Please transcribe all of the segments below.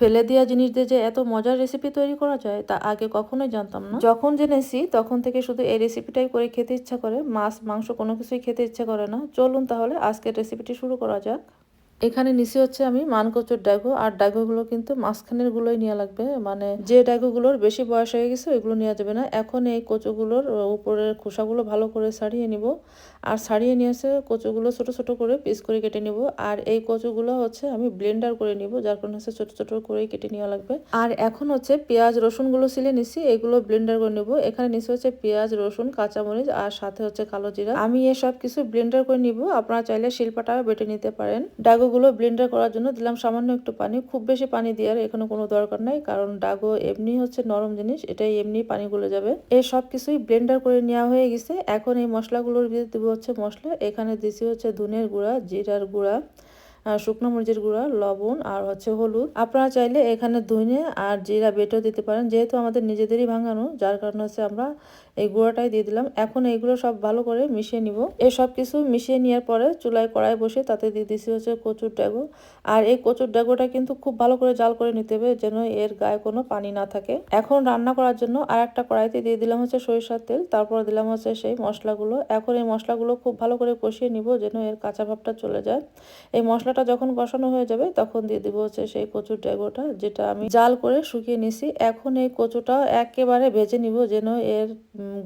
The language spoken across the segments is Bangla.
ফেলে দেওয়া জিনিস দিয়ে যে এত মজার রেসিপি তৈরি করা যায়, তা আগে কখনোই জানতাম না। যখন জেনেছি, তখন থেকে শুধু এই রেসিপিটাই করে খেতে ইচ্ছা করে। মাছ, মাংস কোনো কিছুই খেতে ইচ্ছা করে না। চলুন তাহলে আজকের রেসিপিটি শুরু করা যাক। এখানে নিচে হচ্ছে আমি মানকচুর ডাগু, আর ডাগুগুলো কিন্তু মাঝখানের গুলোই নেওয়া লাগবে। মানে যে ডাগুগুলোর বেশি বয়স হয়ে গেছে, ওইগুলো নেওয়া যাবে না। এখন এই কচুগুলোর উপরের খোসাগুলো ভালো করে ছাড়িয়ে নিব। আর ছাড়িয়ে নিয়ে এসে কচুগুলো ছোট ছোট করে পিস করে কেটে নিব। আর এই কচুগুলো হচ্ছে আমি ব্লেন্ডার করে নিব, যার কারণে হচ্ছে ছোট ছোট করে কেটে নেওয়া লাগবে। আর এখন হচ্ছে পেঁয়াজ, রসুনগুলো ছিলে নিছি, এগুলো ব্লেন্ডার করে নিব। এখানে নিচে হচ্ছে পেঁয়াজ, রসুন, কাঁচামরিচ, আর সাথে হচ্ছে কালো জিরা। আমি এসব কিছু ব্লেন্ডার করে নিব। আপনারা চাইলে শিল্পাটাও বেটে নিতে পারেন। ডাগু ডাগুগুলো ব্লেন্ডার করার জন্য দিলাম সামান্য একটু পানি, খুব বেশি পানি দেওয়ার এখানে কোনো দরকার নাই, কারণ ডাগো এমনি হচ্ছে নরম জিনিস, এটাই এমনি পানি গুলে যাবে। এই সব কিছুই ব্লেন্ডার করে নেওয়া হয়ে গেছে। এখন এই মশলাগুলোর ভিতরে দেবো হচ্ছে মশলা, এখানে দিছি হচ্ছে ধনের গুঁড়া, জিরার গুঁড়া শুকনো মরিচের গুঁড়া, লবণ আর হচ্ছে হলুদ। আপনারা চাইলে এখানে ধনে আর জিরা বেটেও দিতে পারেন, যেহেতু আমাদের নিজেদেরই ভাঙানো, যার কারণে হচ্ছে আমরা এই গুঁড়াটাই দিয়ে দিলাম। এখন এইগুলো সব ভালো করে মিশিয়ে নিব। এই সব কিছু মিশিয়ে নেওয়ার পরে চুলায় কড়াই বসে তাতে দিয়ে দিছি হচ্ছে কচুর ডেগো। আর এই কচুর ডেগোটা কিন্তু খুব ভালো করে জাল করে নিতে হবে, যেন এর গায়ে কোনো পানি না থাকে। এখন রান্না করার জন্য আর একটা কড়াইতে দিয়ে দিলাম হচ্ছে সরিষার তেল, তারপর দিলাম হচ্ছে সেই মশলাগুলো। এখন এই মশলাগুলো খুব ভালো করে কষিয়ে নিব, যেন এর কাঁচা ভাবটা চলে যায়। এই মশলাটা যখন কষানো হয়ে যাবে, তখন দিয়ে দিব হচ্ছে সেই কচুর ডেগোটা যেটা আমি জাল করে শুকিয়ে নিছি। এখন এই কচুটা একেবারে ভেজে নিব যেন এর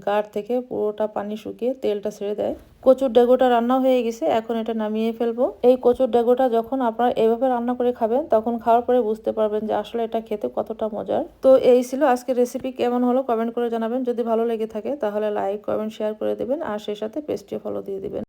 গাঢ় থেকে পুরোটা পানি শুকিয়ে তেলটা ছেড়ে দেয়। কচুর ডেগোটা রান্না হয়ে গেছে, এখন এটা নামিয়ে ফেলব। এই কচুর ডেগোটা যখন আপনারা এইভাবে রান্না করে খাবেন, তখন খাওয়ার পরে বুঝতে পারবেন যে আসলে এটা খেতে কতটা মজার। তো এই ছিল আজকের রেসিপি কেমন হলো কমেন্ট করে জানাবেন। যদি ভালো লেগে থাকে, তাহলে লাইক কমেন্ট শেয়ার করে দেবেন। আর সেই সাথে পেস্ট্রি ফলো দিয়ে দিবেন।